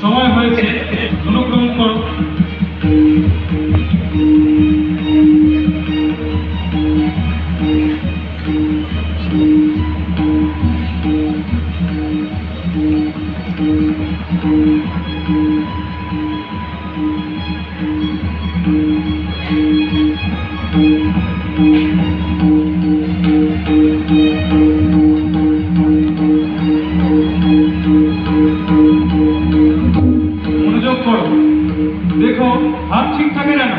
সময় হয়েছে অনুগ্রহণ করো। মনোযোগ হাত ঠিক থাকে যেন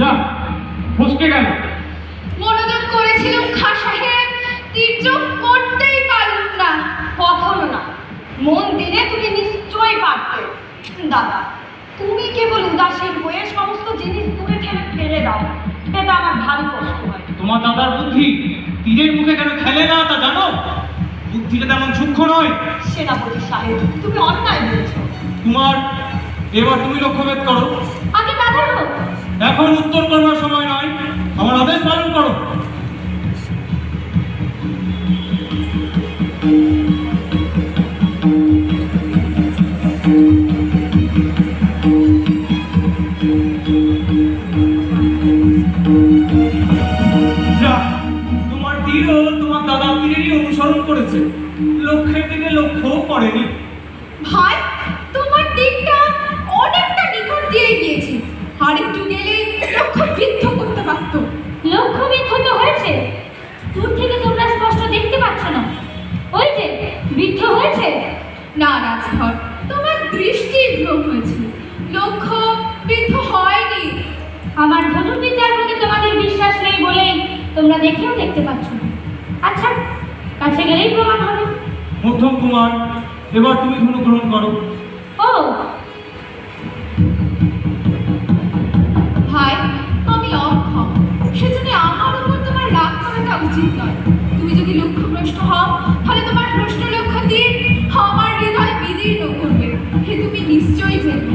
যা ফসকে গেল। মনোযোগ করেছিলাম খা সাহেব তীর্যক করতেই পারলুম না। কখনো না। মন দিলে তুমি নিশ্চয়ই পারতে। দাদা তুমি কেবল উদাসীন হয়ে সমস্ত জিনিস দূরে ঠেলে ফেলে দাও। এটা আমার ভারী কষ্ট হয়। তোমার দাদার বুদ্ধি তীরের মুখে কেন খেলে না তা জানো? বুদ্ধিটা তেমন সূক্ষ্ম নয়। সেনাপতি সাহেব তুমি অন্যায় বলছো। এবার তুমি লক্ষ্যভেদ করো। আগে হোক এখন উত্তর করবার সময় নয়। আমার আদেশ পালন করো। তোমার তীরও তোমার দাদা তীরেরই অনুসরণ করেছে। লক্ষ্যের দিকে লক্ষ্যও করেনি। ভাই হয়েছে? না রাজধর তোমার দৃষ্টি ভ্রম হয়েছিল লক্ষ্য বিদ্ধ হয়নি। আমার ধনুর্বিদ্যার প্রতি তোমাদের বিশ্বাস নেই বলেই তোমরা দেখেও দেখতে পাচ্ছ না। আচ্ছা কাছে গেলেই প্রমাণ হবে। মধ্যম কুমার এবার তুমি ধনু গ্রহণ করো। ও। ভাই আমি অক্ষম। সেজন্য আমার উপর তোমার রাগ করাটা উচিত নয়। তুমি যদি লক্ষ্যভ্রষ্ট হও তাহলে তোমার প্রশ্ন তুমি নিশ্চয়ই জেনে